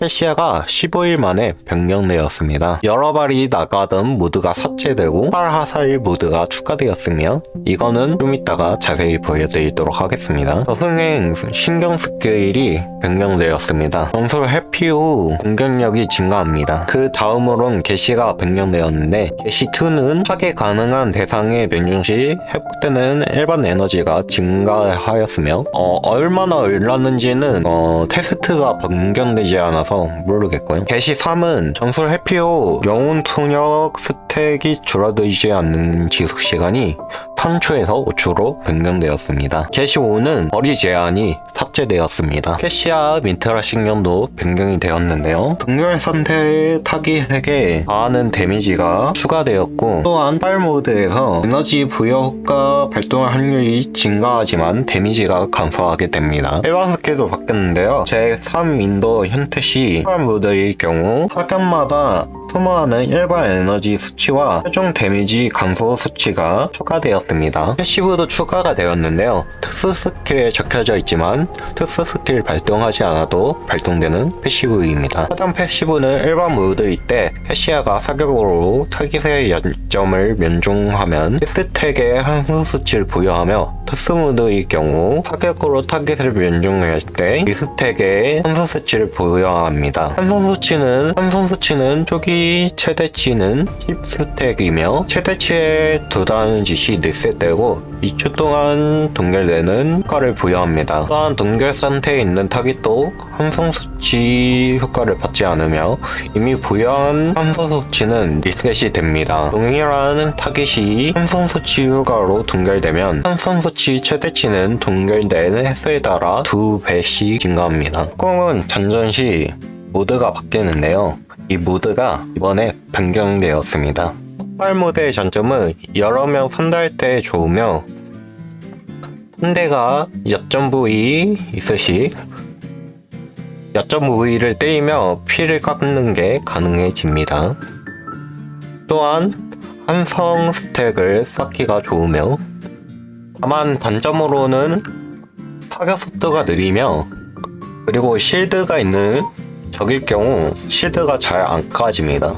캐시아가 15일 만에 변경되었습니다. 여러 발이 나가던 모드가 삭제되고 활하살 모드가 추가되었으며 이거는 좀 이따가 자세히 보여드리도록 하겠습니다. 저승행 신경 스케일이 변경되었습니다. 전술 해피 후 공격력이 증가합니다. 그 다음으론 게시가 변경되었는데 게시2는 파괴 가능한 대상의 면중 시 회복되는 일반 에너지가 증가하였으며 어, 얼마나 올랐는지는 어, 테스트가 변경되지 않아서 모르겠고요. 게시 3은 전술 해피 후 영혼 통역 스택이 줄어들지 않는 지속 시간이 3초에서 5초로 변경되었습니다. 게시 5는 거리 제한이 삭제되었습니다. 캐시아 민트라 신경도 변경이 되었는데요. 동열 상태 타깃에게 가하는 데미지가 추가되었고 또한 빨 모드에서 에너지 부여 효과 발동할 확률이 증가하지만 데미지가 감소하게 됩니다. 일반 스킬도 바뀌었는데요. 제3 인도 현태 시 빨 모드의 경우 사견마다 소모하는 일반 에너지 수치와 최종 데미지 감소 수치가 추가되었습니다. 패시브도 추가가 되었는데요. 특수 스킬에 적혀져 있지만 특수 스킬 발동하지 않아도 발동되는 패시브입니다. 하단 패시브는 일반 모드일 때 캐시아가 사격으로 타깃의 연점을 면종하면 스택에 한수 수치를 부여하며 모드의 경우 사격으로 타깃을 면종할 때 리스택에 한수 수치를 부여합니다. 한손 수치는 한손 수치는 초기 최대치는 10스택이며 최대치에 도달하는 짓이 리셋되고 2초 동안 동결되는 효과를 부여합니다. 또한 동결 상태에 있는 타깃도 함성 수치 효과를 받지 않으며 이미 부여한 함성 수치는 리셋이 됩니다. 동일한 타깃이 함성 수치 효과로 동결되면 함성 수치 최대치는 동결되는 횟수에 따라 두 배씩 증가합니다. 꽁은 전전 시 모드가 바뀌는데요. 이 모드가 이번에 변경되었습니다. 폭발 모드의 장점은 여러 명 선다할 때 좋으며 상대가 여점 부위 있을 시 여점 부위를 때리며 피를 깎는 게 가능해집니다. 또한 한성 스택을 쌓기가 좋으며 다만 단점으로는 타격 속도가 느리며 그리고 실드가 있는 적일 경우 실드가 잘 안 까집니다.